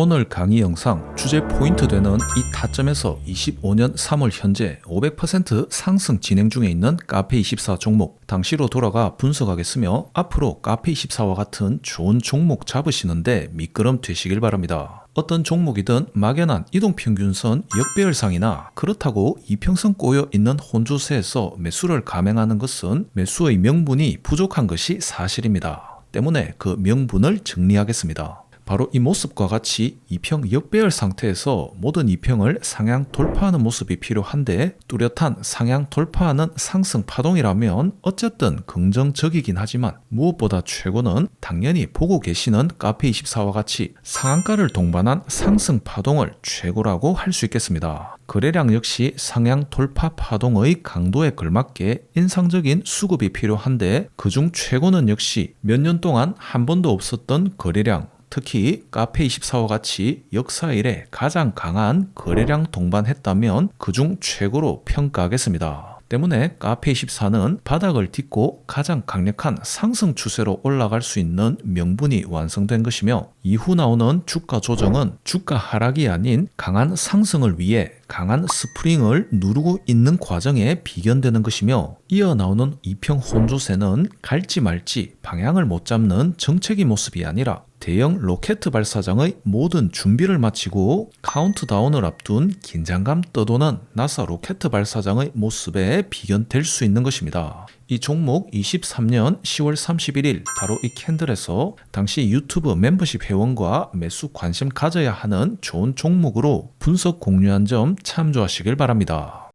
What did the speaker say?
오늘 강의 영상 주제 포인트 되는 이 타점에서 25년 3월 현재 500% 상승 진행 중에 있는 카페24 종목 당시로 돌아가 분석하겠으며 앞으로 카페24와 같은 좋은 종목 잡으시는데 미끄럼 되시길 바랍니다. 어떤 종목이든 막연한 이동평균선 역배열상이나 그렇다고 이평선 꼬여 있는 혼조세에서 매수를 감행하는 것은 매수의 명분이 부족한 것이 사실입니다. 때문에 그 명분을 정리하겠습니다. 바로 이 모습과 같이 이평 역배열 상태에서 모든 이평을 상향 돌파하는 모습이 필요한데 뚜렷한 상향 돌파하는 상승 파동이라면 어쨌든 긍정적이긴 하지만 무엇보다 최고는 당연히 보고 계시는 카페24와 같이 상한가를 동반한 상승 파동을 최고라고 할 수 있겠습니다. 거래량 역시 상향 돌파 파동의 강도에 걸맞게 인상적인 수급이 필요한데 그중 최고는 역시 몇 년 동안 한 번도 없었던 거래량 특히 카페 24와 같이 역사 이래 가장 강한 거래량 동반했다면 그중 최고로 평가하겠습니다. 때문에 카페24는 바닥을 딛고 가장 강력한 상승 추세로 올라갈 수 있는 명분이 완성된 것이며 이후 나오는 주가 조정은 주가 하락이 아닌 강한 상승을 위해 강한 스프링을 누르고 있는 과정에 비견되는 것이며 이어 나오는 이평 혼조세는 갈지 말지 방향을 못 잡는 정책의 모습이 아니라 대형 로켓 발사장의 모든 준비를 마치고 카운트다운을 앞둔 긴장감 떠도는 나사 로켓 발사장의 모습에 비견될 수 있는 것입니다. 이 종목 23년 10월 31일 바로 이 캔들에서 당시 유튜브 멤버십 회원과 매수 관심 가져야 하는 좋은 종목으로 분석 공유한 점 참조하시길 바랍니다.